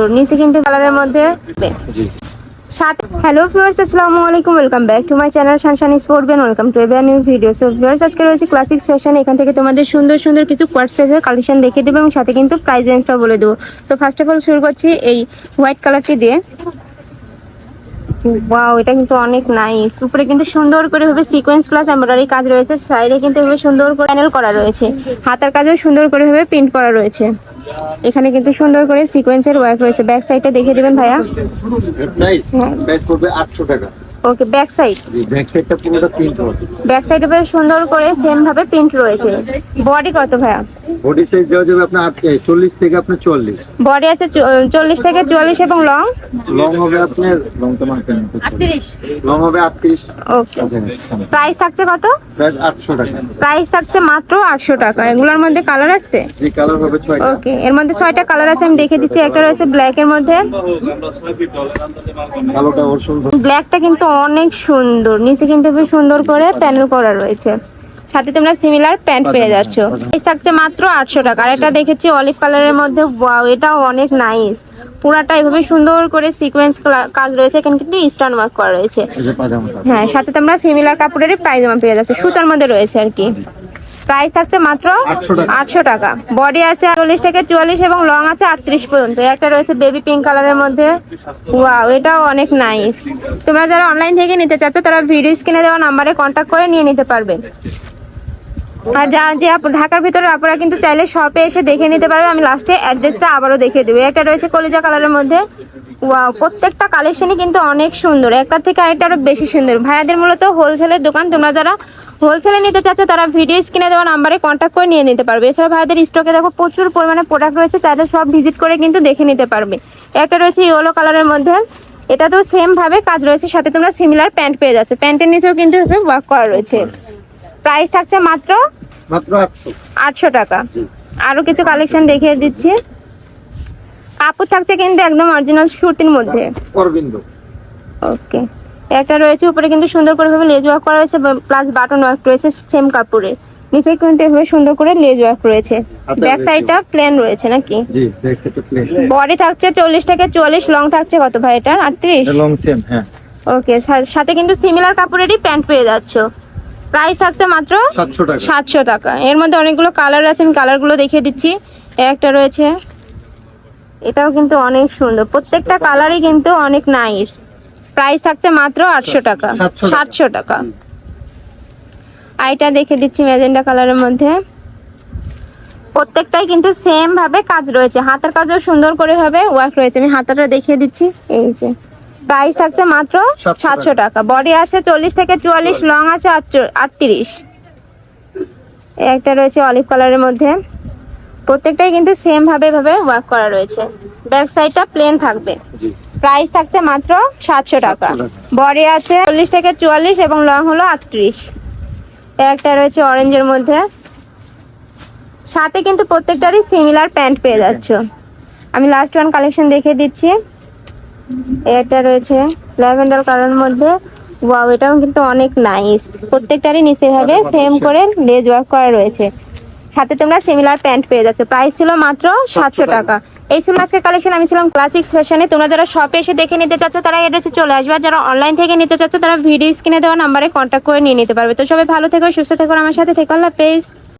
সুন্দর। নিচে কিন্তু কালারের মধ্যে সাত হ্যালো ফিওর্স আসসালামু আলাইকুম welcome back to my channel Shanshan sport ban welcome to এবার নিউ ভিডিও সো ফিওর্স আজকে রয়েছে ক্লাসিক সেশন এখান থেকে তোমাদের সুন্দর সুন্দর কিছু কোয়ার্ট সাইজের কালেকশন দেখিয়ে দেবো এবং সাথে কিন্তু প্রাইস রেঞ্জটাও বলে দেবো। তো ফার্স্ট অফ অল শুরু করছি এই হোয়াইট কালারটি দিয়ে। ওয়াও এটা কিন্তু অনেক নাইস উপরে কিন্তু সুন্দর করে ভাবে সিকোয়েন্স প্লাস এমব্রয়ডারি কাজ রয়েছে। সাইডে কিন্তু এভাবে সুন্দর করে প্যানেল করা রয়েছে। হাতার কাজেও সুন্দর করে ভাবে প্রিন্ট করা রয়েছে। এখানে কিন্তু সুন্দর করে সিকোয়েন্সের ওয়ার্ক রয়েছে। ব্যাক সাইডটা দেখে দিবেন ভাইয়া। প্রাইস হ্যাঁ। প্রাইস পড়বে আটশো টাকা। ওকে ব্যাক সাইড ব্যাক সাইডটা পুরোটা প্রিন্ট হবে ব্যাক সাইডে বেশ সুন্দর করে সেম ভাবে প্রিন্ট রয়েছে। বডি কত ভাইয়া? বডি সাইজ দেওয়া যাবে আপনার আট চল্লিশ থেকে আপনার চল্লিশ। বডি আছে চল্লিশ থেকে চুয়াল্লিশ এবং লং লং হবে আপনার লংটা মার্কেট লং হবে আটত্রিশ। ওকে প্রাইস থাকছে কত? প্রাইস আটশো টাকা। প্রাইস থাকছে মাত্র আটশো টাকা। এগুলোর মধ্যে কালার আছে? জি কালার হবে ওকে এর মধ্যে ছয়টা কালার আছে আমি দেখে দিচ্ছি। একটা রয়েছে ব্ল্যাক এর মধ্যে। কালোটা ওর সুন্দর ব্ল্যাকটা কিন্তু অনেক সুন্দর। নিচে কিন্তু খুব সুন্দর করে প্যানেল করা রয়েছে। সাথে তোমরা সিমিলার প্যান্ট পেয়ে যাচ্ছ। এই থাকছে মাত্র আটশো টাকা। আর এটা দেখেছি অলিভ কালারের মধ্যে ওয়াও এটাও অনেক নাইস পুরাটা এভাবে সুন্দর করে সিকোয়েন্স কাজ রয়েছে। এখানে কিন্তু স্টোন ওয়ার্ক করা রয়েছে। হ্যাঁ সাথে তোমরা সিমিলার কাপড়েরই পায়জামা পেয়ে যাচ্ছে। সুতার মধ্যে রয়েছে আর কি। প্রাইস থাকছে মাত্র আটশো টাকা। বডি আছে চল্লিশ থেকে চুয়াল্লিশ এবং লং আছে আটত্রিশ পর্যন্ত। একটা রয়েছে বেবি পিঙ্ক কালারের মধ্যে। ওয়াও এটাও অনেক নাইস তোমরা যারা অনলাইন থেকে নিতে চাচ্ছ তারা ভিডিও স্ক্রিনে দেওয়া নাম্বারে কন্ট্যাক্ট করে নিয়ে নিতে পারবে। আর যা যে ঢাকার ভিতরে আপনারা কিন্তু চাইলে শপে এসে দেখে নিতে পারবে। আমি লাস্টে অ্যাড্রেসটা আবারও দেখিয়ে দেবো। একটা রয়েছে কলিজা কালারের মধ্যে। ওয়াও প্রত্যেকটা কালেকশনই কিন্তু অনেক সুন্দর। একটা থেকে আরেকটা আরও বেশি সুন্দর। ভাইয়াদের মূলত হোলসেলের দোকান। তোমরা যারা হোলসেলে নিতে চাচ্ছ তারা ভিডিও স্ক্রিনে দেওয়া নাম্বারে কন্ট্যাক্ট করে নিয়ে নিতে পারবে। এছাড়া ভাইয়াদের স্টকে দেখো প্রচুর পরিমাণে প্রোডাক্ট রয়েছে তাদের সব ভিজিট করে কিন্তু দেখে নিতে পারবে। একটা রয়েছে ইয়েলো কালারের মধ্যে এটা তো সেম ভাবে কাজ রয়েছে সাথে তোমরা সিমিলার প্যান্ট পেয়ে যাচ্ছ। প্যান্টের নিচেও কিন্তু ওয়ার্ক করা রয়েছে। প্রাইস থাকছে মাত্র মাত্র আটশো। টাকা। আরও কিছু কালেকশন দেখিয়ে দিচ্ছি। কাপড় থাকছে কিন্তু একদম অরিজিনাল সুতির মধ্যে। অরবিন্দ। ওকে একটা রয়েছে উপরে কিন্তু সুন্দর করে ভাবে লেজ ওয়ার্ক করা হয়েছে প্লাস বাটন ওয়ার্ক রয়েছে সেম কাপড়ে। নিচে কিন্তু এভাবে সুন্দর করে লেজ ওয়ার্ক রয়েছে। ব্যাক। সাইডটা প্লেন রয়েছে নাকি? জি ব্যাক সাইডটা প্লেন বডি থাকছে চল্লিশ থেকে চুয়াল্লিশ লং থাকছে কত ভাই এটা? আটত্রিশ? লং সেম হ্যাঁ। ওকে সাথে কিন্তু সিমিলার কাপড়েরই প্যান্ট পেয়ে যাচ্ছ। প্রাইস থাকছে মাত্র সাতশো টাকা। সাতশো টাকা। এর মধ্যে অনেকগুলো কালার আছে আমি কালারগুলো দেখিয়ে দিচ্ছি। একটা রয়েছে এটাও কিন্তু অনেক সুন্দর। প্রত্যেকটা কালারই কিন্তু অনেক নাইস প্রাইস থাকছে মাত্র আটশো টাকা। সাতশো টাকা। আইটা দেখে দিচ্ছি ম্যাজেন্ডা কালারের মধ্যে। প্রত্যেকটাই কিন্তু সেম ভাবে কাজ রয়েছে। হাতের কাজও সুন্দর করে ভাবে ওয়ার্ক রয়েছে। আমি হাতাটা দেখিয়ে দিচ্ছি। এই যে। প্রাইস থাকছে মাত্র সাতশো টাকা। বডি আছে চল্লিশ থেকে চুয়াল্লিশ লং আছে আটত্রিশ। একটা রয়েছে অলিভ কালারের মধ্যে। প্রত্যেকটাই কিন্তু সেম ভাবে ভাবে ওয়ার্ক করা রয়েছে। ব্যাক সাইডটা প্লেন থাকবে। জি। প্রাইস থাকছে মাত্র সাতশো টাকা। 700 বডি আছে চল্লিশ থেকে চুয়াল্লিশ এবং লং হলো আটত্রিশ। একটা রয়েছে অরেঞ্জের মধ্যে। সাথে কিন্তু প্রত্যেকটারই সিমিলার প্যান্ট পেয়ে যাচ্ছ। আমি লাস্ট ওয়ান কালেকশন দেখে দিচ্ছি। একটা রয়েছে ল্যাভেন্ডার কালারের মধ্যে। ওয়াও এটাও কিন্তু অনেক নাইস প্রত্যেকটারই নিচে ভাবে সেম করে লেজ ওয়ার্ক করা রয়েছে। সাথে তোমরা সিমিলার প্যান্ট পেয়ে যাচ্ছ। প্রাইস ছিল মাত্র সাতশো টাকা। এই ছিল আজকের কালেকশন আমি ছিলাম ক্লাসিক ফ্যাশনে তোমরা যারা শপে এসে দেখে নিতে চাচ্ছ তারা এড্রেসে চলে আসবে। আর যারা অনলাইন থেকে নিতে চাচ্ছ তারা ভিডিও স্ক্রিনে দেওয়া নাম্বারে কন্ট্যাক্ট করে নিয়ে নিতে পারবে। তো সবাই ভালো থেকো সুস্থ থেকো আমার সাথে থেকো। আল্লাহ পেজ